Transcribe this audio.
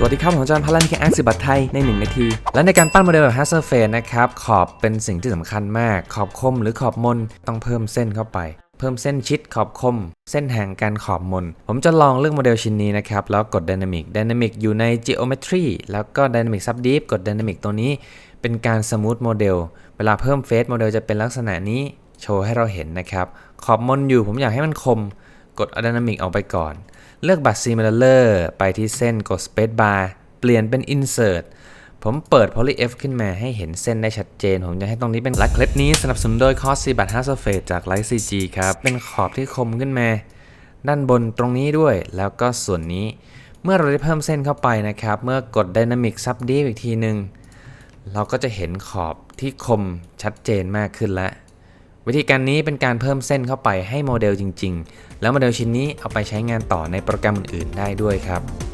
สวัสดีครับ ผมจอห์นพลันแค่แอคสิบัตไทยใน 1 นาที และในการปั้นโมเดลแบบ h a s s e r f a c e นะครับ ขอบเป็นสิ่งที่สำคัญมาก ขอบคมหรือขอบมนต้องเพิ่มเส้นเข้าไป เพิ่มเส้นชิดขอบคม เส้นห่างกันขอบมน ผมจะลองเลือกโมเดลชิ้นนี้นะครับ แล้วกด Dynamic Dynamic อยู่ใน Geometry แล้วก็ Dynamic Subdiv กด Dynamic ตัวนี้ เป็นการ Smooth Model เวลาเพิ่มเฟซโมเดลจะเป็นลักษณะนี้ โชว์ให้เราเห็นนะครับ ขอบมนอยู่ ผมอยากให้มันคม กด Dynamic ออกไปก่อน เลือกบัตร Similar ไปที่เส้นกด Space Bar เปลี่ยนเป็น Insert ผมเปิด Poly F ขึ้นมาให้เห็นเส้นได้ชัดเจน ผมจะให้ตรงนี้เป็นและคลิปนี้สนับสนุนโดย c o s 4บัต5 Surface จาก Light CG ครับ เป็นขอบที่คมขึ้นมา ด้านบนตรงนี้ด้วย แล้วก็ส่วนนี้ เมื่อเราได้เพิ่มเส้นเข้าไปนะครับ เมื่อกด Dynamic Subdiv อีกทีหนึ่งเราก็จะเห็นขอบที่คมชัดเจนมากขึ้นแล้ว วิธีการนี้เป็นการเพิ่มเส้นเข้าไปให้โมเดลจริง ๆ แล้วโมเดลชิ้นนี้เอาไปใช้งานต่อในโปรแกรมอื่นๆได้ด้วยครับ